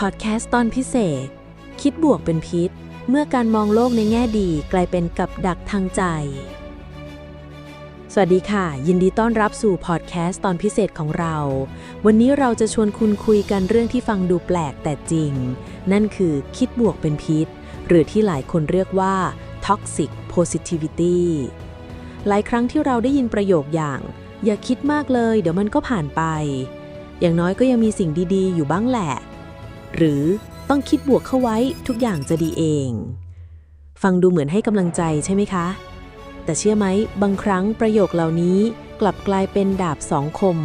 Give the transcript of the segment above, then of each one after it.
พอดแคสต์ตอนพิเศษ คิดบวกเป็นพิษ เมื่อการมองโลกในแง่ดีกลายเป็นกับดักทางใจ สวัสดีค่ะ ยินดีต้อนรับสู่พอดแคสต์ตอนพิเศษของเรา วันนี้เราจะชวนคุณคุยกันเรื่องที่ฟังดูแปลกแต่จริง นั่นคือคิดบวกเป็นพิษ หรือที่หลายคนเรียกว่า toxic positivity หลายครั้งที่เราได้ยินประโยคอย่าง อย่าคิดมากเลย เดี๋ยวมันก็ผ่านไป อย่างน้อยก็ยังมีสิ่งดีๆ อยู่บ้างแหละ หรือต้องคิดบวกเข้าไว้ทุกอย่างจะดีเอง ฟังดูเหมือนให้กำลังใจใช่ไหมคะ แต่เชื่อไหมบางครั้งประโยคเหล่านี้กลับกลายเป็นดาบสองคม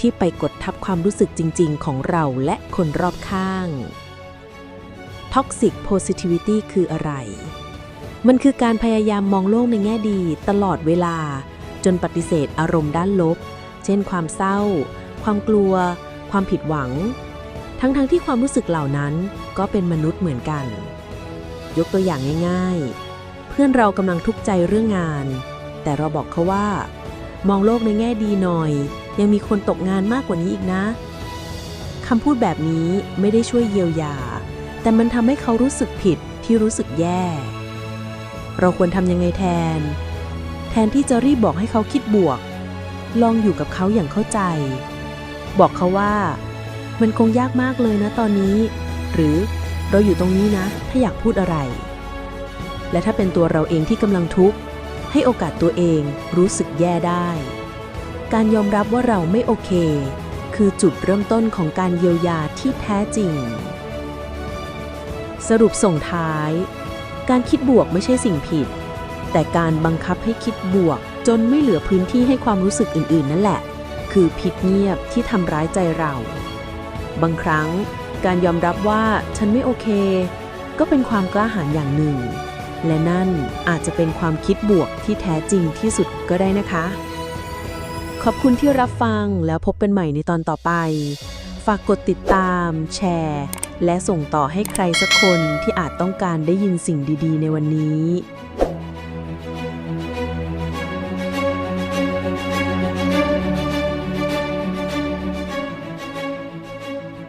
ที่ไปกดทับความรู้สึกจริง ๆ ของเราและคนรอบข้าง Toxic Positivity คืออะไร มันคือการพยายามมองโลกในแง่ดีตลอดเวลา จนปฏิเสธอารมณ์ด้านลบ เช่นความเศร้า ความกลัว ความผิดหวัง ทั้งๆทที่ความรู้สึกเหล่านั้นก็เป็นมนุษย์เหมือนกัน ยกตัวอย่างง่าย ๆ เพื่อนเรากำลังทุกข์ใจเรื่องงาน แต่เราบอกเขาว่า มองโลกในแง่ดีหน่อย ยังมีคนตกงานมากกว่านี้อีกนะคำพูดแบบนี้ไม่ได้ช่วยเยียวยา แต่มันทำให้เขารู้สึกผิดที่รู้สึกแย่ เราควรทำยังไงแทน แทนที่จะรีบบอกให้เขาคิดบวก ลองอยู่กับเขาอย่างเข้าใจ บอกเขาว่า มันคงยากมากเลยนะตอนนี้ หรือเราอยู่ตรงนี้นะ ถ้าอยากพูดอะไร และถ้าเป็นตัวเราเองที่กำลังทุกข์ ให้โอกาสตัวเองรู้สึกแย่ได้ การยอมรับว่าเราไม่โอเค คือจุดเริ่มต้นของการเยียวยาที่แท้จริง สรุปส่งท้าย การคิดบวกไม่ใช่สิ่งผิด แต่การบังคับให้คิดบวก จนไม่เหลือพื้นที่ให้ความรู้สึกอื่น ๆ นั่นแหละ คือพิษเงียบที่ทำร้ายใจเรา บางครั้งการยอมรับว่าฉันไม่โอเค ก็เป็นความกล้าหาญอย่างหนึ่ง และนั่นอาจจะเป็นความคิดบวกที่แท้จริงที่สุดก็ได้นะคะ ขอบคุณที่รับฟังแล้วพบกันใหม่ในตอนต่อไป ฝากกดติดตาม แชร์ และส่งต่อให้ใครสักคนที่อาจต้องการได้ยินสิ่งดี ๆ ในวันนี้